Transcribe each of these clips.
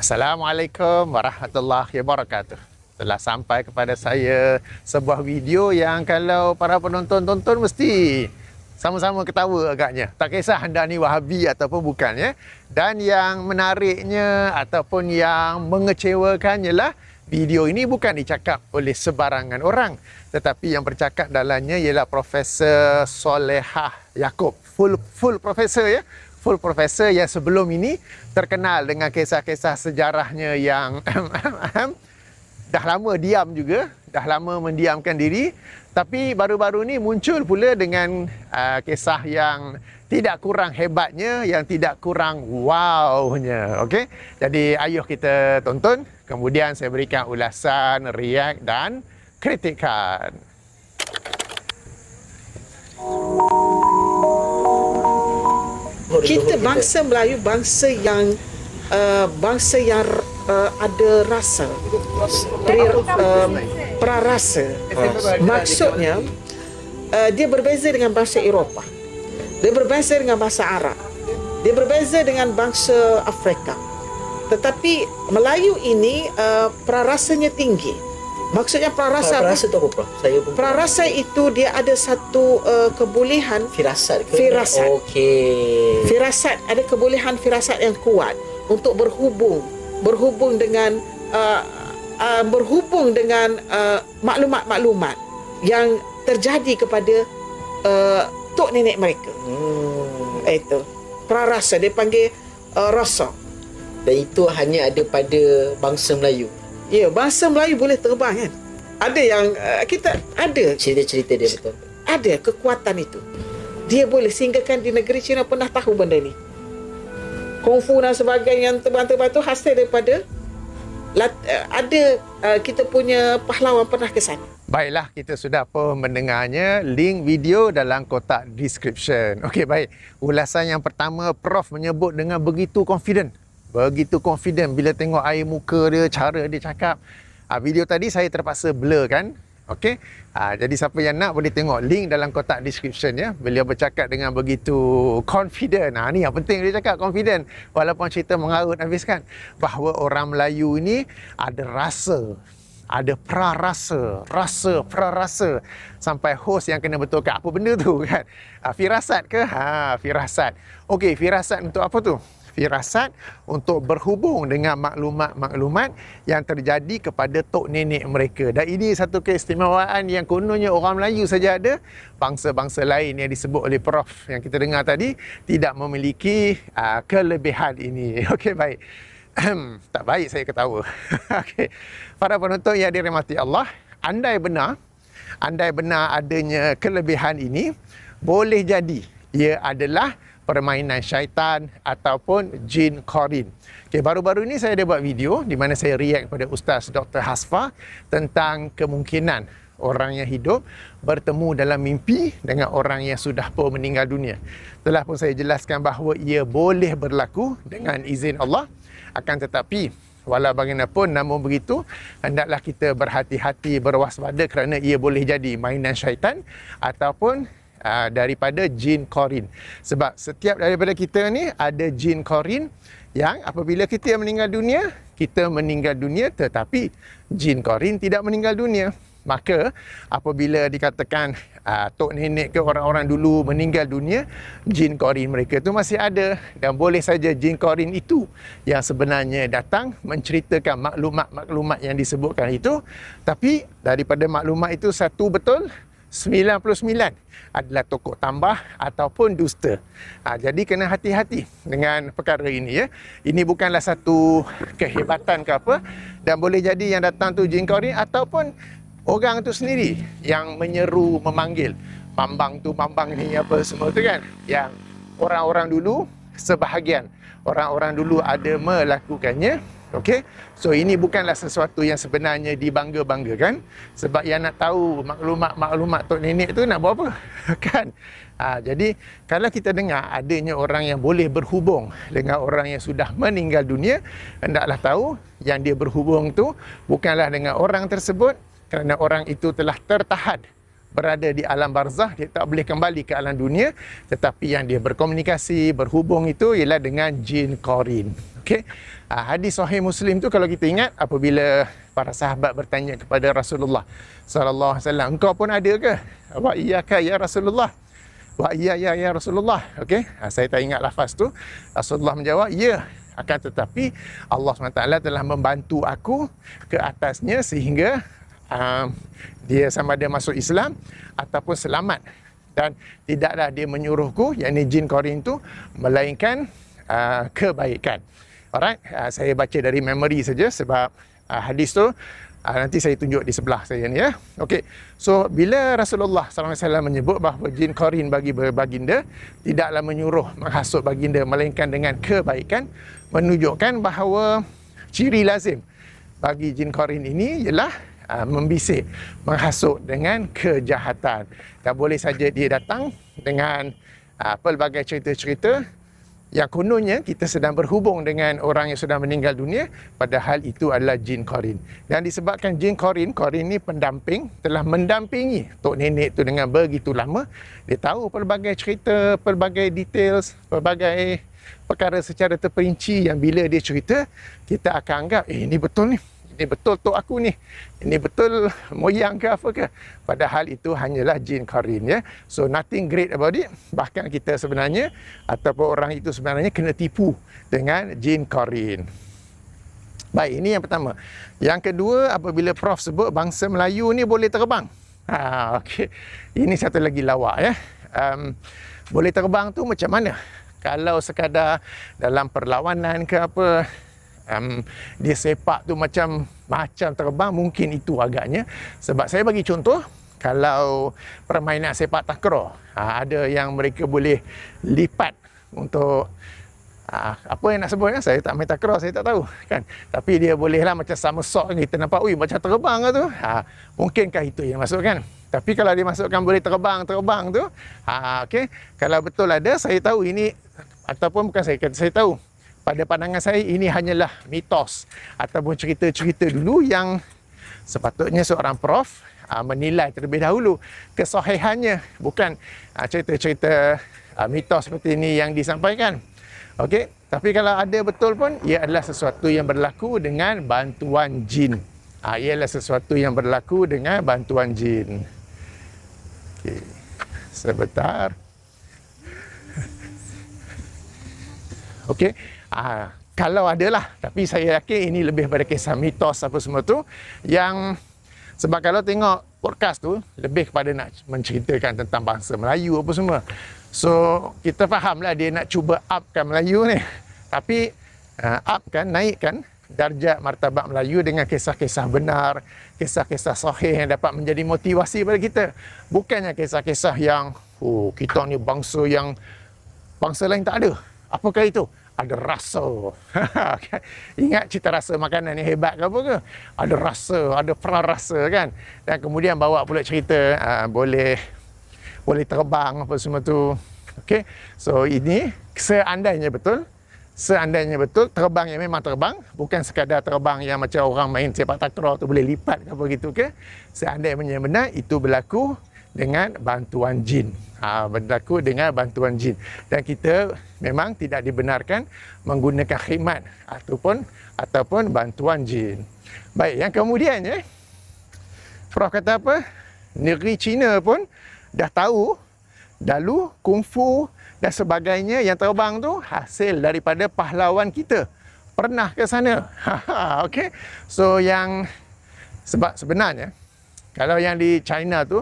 Assalamualaikum warahmatullahi wabarakatuh. Telah sampai kepada saya sebuah video yang kalau para penonton tonton mesti sama-sama ketawa agaknya. Tak kisah anda ni Wahabi ataupun bukan ya. Dan yang menariknya ataupun yang mengecewakannya lah video ini bukan dicakap oleh sebarangan orang tetapi yang bercakap dalamnya ialah Profesor Solehah Yaakob. Full full profesor ya full professor yang sebelum ini terkenal dengan kisah-kisah sejarahnya yang dah lama diam juga, dah lama mendiamkan diri, tapi baru-baru ni muncul pula dengan uh, kisah yang tidak kurang hebatnya, yang tidak kurang wownya. Okey. Jadi ayuh kita tonton, kemudian saya berikan ulasan, react dan kritikan. Kita bangsa Melayu bangsa yang uh, bangsa yang uh, ada rasa. Um, prarasa. Maksudnya uh, dia berbeza dengan bangsa Eropah. Dia berbeza dengan bangsa Arab. Dia berbeza dengan bangsa Afrika. Tetapi Melayu ini uh, prarasanya tinggi Maksudnya prarasa Prarasa tu apa Prof? Saya pun Prarasa itu dia ada satu uh, kebolehan Firasat ke? Firasat. Okey firasat ada kebolehan firasat yang kuat untuk berhubung berhubung dengan uh, uh, berhubung dengan uh, maklumat-maklumat yang terjadi kepada uh, tok nenek mereka hmm. itu prarasa dia panggil uh, rasa Dan itu hanya ada pada bangsa Melayu ya bahasa Melayu boleh terbang kan ada yang uh, kita ada Cerita-cerita dia betul ada kekuatan itu dia boleh sehingga kan di negeri China pernah tahu benda ni kungfu dan sebagainya yang terbang-terbang tu hasil daripada lat, uh, ada uh, kita punya pahlawan pernah ke sana Baiklah, kita sudah pun mendengarnya link video dalam kotak description. Okey, baik. Ulasan yang pertama, Prof menyebut dengan begitu confident. Begitu confident bila tengok air muka dia, cara dia cakap. Ha, video tadi saya terpaksa blur kan. Okey. Ha, jadi siapa yang nak boleh tengok link dalam kotak description ya. Beliau bercakap dengan begitu confident. Ha, ni yang penting dia cakap confident. Walaupun cerita mengarut habis kan. Bahawa orang Melayu ini ada rasa ada prarasa, rasa, prarasa sampai host yang kena betulkan apa benda tu kan. Ha, firasat ke? Ha, firasat. Okey, firasat untuk apa tu? Firasat untuk berhubung dengan maklumat-maklumat yang terjadi kepada tok nenek mereka. Dan ini satu keistimewaan yang kononnya orang Melayu saja ada. Bangsa-bangsa lain yang disebut oleh Prof yang kita dengar tadi tidak memiliki uh, kelebihan ini. Okey, baik. tak baik saya ketawa. Okey. Para penonton yang dirahmati Allah, andai benar, andai benar adanya kelebihan ini, boleh jadi ia adalah permainan syaitan ataupun jin korin. Okey, baru-baru ini saya ada buat video di mana saya react kepada Ustaz Dr. Hasfa tentang kemungkinan orang yang hidup bertemu dalam mimpi dengan orang yang sudah pun meninggal dunia. Telah pun saya jelaskan bahawa ia boleh berlaku dengan izin Allah akan tetapi walau bagaimanapun namun begitu hendaklah kita berhati-hati berwaspada kerana ia boleh jadi mainan syaitan ataupun uh, daripada jin korin sebab setiap daripada kita ni ada jin korin yang apabila kita meninggal dunia kita meninggal dunia tetapi jin korin tidak meninggal dunia. Maka apabila dikatakan uh, tok nenek ke orang-orang dulu meninggal dunia jin korin mereka tu masih ada. Dan boleh saja jin korin itu yang sebenarnya datang menceritakan maklumat-maklumat yang disebutkan itu. Tapi daripada maklumat itu satu betul 99 adalah tokok tambah ataupun dusta. Ha, jadi kena hati-hati dengan perkara ini ya. Ini bukanlah satu kehebatan ke apa dan boleh jadi yang datang tu jin korin ataupun orang tu sendiri yang menyeru memanggil mambang tu mambang ni apa semua tu kan yang orang-orang dulu sebahagian orang-orang dulu ada melakukannya okey so ini bukanlah sesuatu yang sebenarnya dibangga-banggakan. Sebab yang nak tahu maklumat-maklumat tok nenek tu nak buat apa? Kan? Ha, jadi kalau kita dengar adanya orang yang boleh berhubung dengan orang yang sudah meninggal dunia hendaklah tahu yang dia berhubung tu bukanlah dengan orang tersebut kerana orang itu telah tertahan berada di alam barzah dia tak boleh kembali ke alam dunia. Tetapi yang dia berkomunikasi berhubung itu ialah dengan jin qarin okey. Uh, hadis sahih muslim tu kalau kita ingat apabila para sahabat bertanya kepada Rasulullah sallallahu alaihi wasallam engkau pun ada ke? Wa iyyaka ya Rasulullah? Wa iya ya ya Rasulullah. Okey. Uh, saya tak ingat lafaz tu. Rasulullah menjawab ya akan tetapi Allah SWT telah membantu aku ke atasnya sehingga um, dia sama ada masuk Islam ataupun selamat. Dan tidaklah dia menyuruhku yakni jin korin tu melainkan uh, kebaikan alright uh, saya baca dari memory saja sebab uh, hadis tu uh, nanti saya tunjuk di sebelah saya ni ya okey so bila Rasulullah SAW menyebut bahawa jin korin bagi baginda tidaklah menyuruh menghasut baginda melainkan dengan kebaikan menunjukkan bahawa ciri lazim bagi jin korin ini ialah uh, membisik, menghasut dengan kejahatan. Dan boleh saja dia datang dengan uh, pelbagai cerita-cerita yang kononnya kita sedang berhubung dengan orang yang sudah meninggal dunia padahal itu adalah jin korin. Dan disebabkan jin korin, korin ni pendamping telah mendampingi tok nenek tu dengan begitu lama, dia tahu pelbagai cerita, pelbagai details, pelbagai perkara secara terperinci yang bila dia cerita kita akan anggap eh ini betul ni ini betul tok aku ni. Ini betul moyang ke apa ke? Padahal itu hanyalah jin karin ya. So nothing great about it. Bahkan kita sebenarnya ataupun orang itu sebenarnya kena tipu dengan jin karin. Baik ini yang pertama. Yang kedua apabila prof sebut bangsa Melayu ni boleh terbang. Ha okey. Ini satu lagi lawak ya. Um, boleh terbang tu macam mana? Kalau sekadar dalam perlawanan ke apa um, dia sepak tu macam macam terbang mungkin itu agaknya. Sebab saya bagi contoh kalau permainan sepak takraw ha, ada yang mereka boleh lipat untuk ha, apa yang nak sebut kan saya tak main takraw saya tak tahu kan? Tapi dia boleh lah macam sama sok kita nampak ui macam terbang lah tu. Ha, mungkinkah itu yang masuk kan? Tapi kalau dia masukkan boleh terbang terbang tu ha, okay. kalau betul ada saya tahu ini ataupun bukan saya saya tahu pada pandangan saya ini hanyalah mitos ataupun cerita-cerita dulu yang sepatutnya seorang prof uh, menilai terlebih dahulu kesahihannya bukan uh, cerita-cerita uh, mitos seperti ini yang disampaikan. Okey tapi kalau ada betul pun ia adalah sesuatu yang berlaku dengan bantuan jin. Uh, ia adalah sesuatu yang berlaku dengan bantuan jin. Okey sebentar Okey. Ah, kalau ada lah. Tapi saya yakin ini lebih pada kisah mitos apa semua tu. Yang sebab kalau tengok podcast tu lebih kepada nak menceritakan tentang bangsa Melayu apa semua. So kita faham lah dia nak cuba upkan Melayu ni. Tapi uh, upkan, naikkan darjat martabat Melayu dengan kisah-kisah benar, kisah-kisah sahih yang dapat menjadi motivasi pada kita. Bukannya kisah-kisah yang oh kita ni bangsa yang bangsa lain tak ada. Apakah itu? ada rasa. Ingat cita rasa makanan yang hebat ke apa ke? Ada rasa, ada prarasa kan. Dan kemudian bawa pula cerita uh, boleh boleh terbang apa semua tu. Okey. So ini seandainya betul Seandainya betul terbang yang memang terbang bukan sekadar terbang yang macam orang main sepak takraw tu boleh lipat ke apa gitu ke seandainya benar itu berlaku dengan bantuan jin. Ha, berlaku dengan bantuan jin. Dan kita memang tidak dibenarkan menggunakan khidmat ataupun ataupun bantuan jin. Baik, yang kemudian ya. Prof kata apa? Negeri China pun dah tahu dalu kungfu dan sebagainya yang terbang tu hasil daripada pahlawan kita. Pernah ke sana? Okey. So yang sebab sebenarnya kalau yang di China tu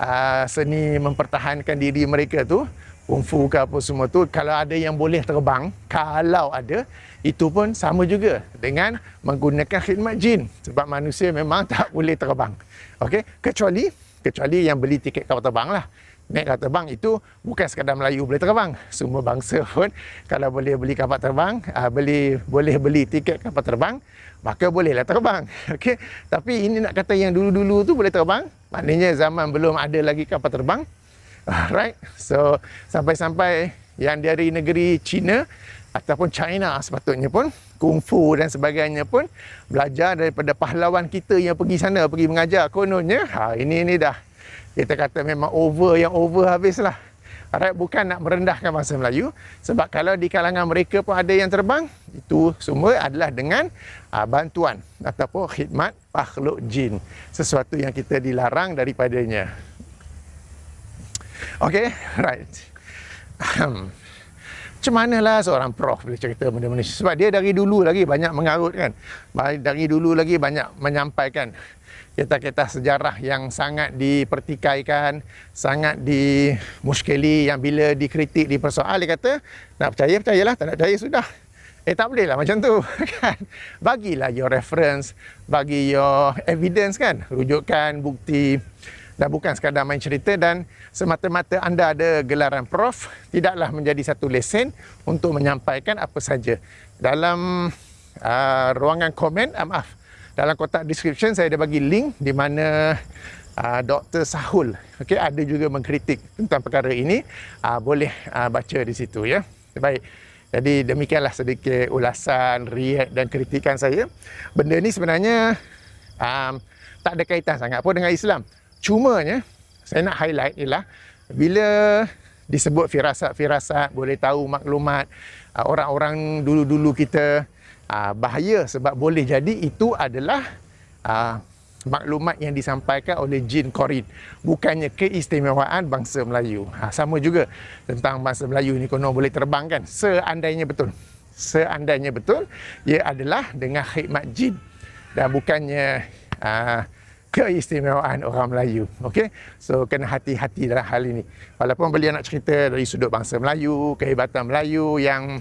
uh, seni mempertahankan diri mereka tu kungfu ke apa semua tu kalau ada yang boleh terbang kalau ada itu pun sama juga dengan menggunakan khidmat jin. Sebab manusia memang tak boleh terbang. Okey? Kecuali kecuali yang beli tiket kapal terbang lah naik kapal terbang itu bukan sekadar Melayu boleh terbang semua bangsa pun kalau boleh beli kapal terbang uh, beli boleh beli tiket kapal terbang maka bolehlah terbang. Okey. Tapi ini nak kata yang dulu-dulu tu boleh terbang, maknanya zaman belum ada lagi kapal terbang. Alright. So sampai-sampai yang dari negeri China ataupun China sepatutnya pun kungfu dan sebagainya pun belajar daripada pahlawan kita yang pergi sana pergi mengajar kononnya ha ini ni dah kita kata memang over yang over habis lah. Alright, bukan nak merendahkan bangsa Melayu sebab kalau di kalangan mereka pun ada yang terbang, itu semua adalah dengan uh, bantuan ataupun khidmat makhluk jin. Sesuatu yang kita dilarang daripadanya. Okay, right. Macam manalah seorang prof boleh cerita benda-benda ni. Sebab dia dari dulu lagi banyak mengarut kan. Dari dulu lagi banyak menyampaikan kisah-kisah sejarah yang sangat dipertikaikan, sangat dimuskili yang bila dikritik, dipersoal, dia kata, nak percaya, percayalah, tak nak percaya, sudah. Eh tak boleh lah macam tu kan. Bagilah your reference, bagi your evidence kan, rujukan, bukti dan bukan sekadar main cerita dan semata-mata anda ada gelaran prof tidaklah menjadi satu lesen untuk menyampaikan apa saja dalam uh, ruangan komen uh, maaf dalam kotak description saya ada bagi link di mana uh, Dr. Sahul okay, ada juga mengkritik tentang perkara ini. Uh, boleh uh, baca di situ ya. Baik. Jadi demikianlah sedikit ulasan react dan kritikan saya. Benda ni sebenarnya um, tak ada kaitan sangat pun dengan Islam. Cumanya saya nak highlight ialah bila disebut firasat-firasat boleh tahu maklumat uh, orang-orang dulu-dulu kita uh, bahaya sebab boleh jadi itu adalah uh, maklumat yang disampaikan oleh jin korin bukannya keistimewaan bangsa Melayu ha, sama juga tentang bangsa Melayu ni konon boleh terbang kan seandainya betul seandainya betul ia adalah dengan khidmat jin dan bukannya uh, keistimewaan orang Melayu. Okey. So kena hati-hati dalam hal ini. Walaupun beliau nak cerita dari sudut bangsa Melayu, kehebatan Melayu yang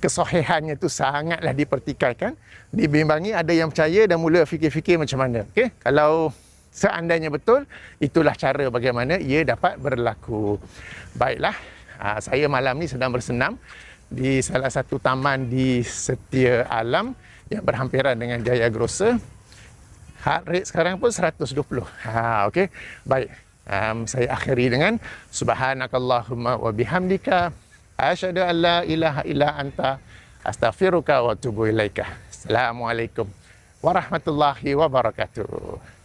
kesohihannya tu sangatlah dipertikaikan, dibimbangi ada yang percaya dan mula fikir-fikir macam mana. Okey. Kalau seandainya betul, itulah cara bagaimana ia dapat berlaku. Baiklah. Ah, saya malam ni sedang bersenam di salah satu taman di Setia Alam yang berhampiran dengan Jaya Grocer heart rate sekarang pun 120. Ha okey. Baik. Um, saya akhiri dengan subhanakallahumma wa bihamdika asyhadu an la ilaha illa anta astaghfiruka wa atubu ilaika. Assalamualaikum warahmatullahi wabarakatuh.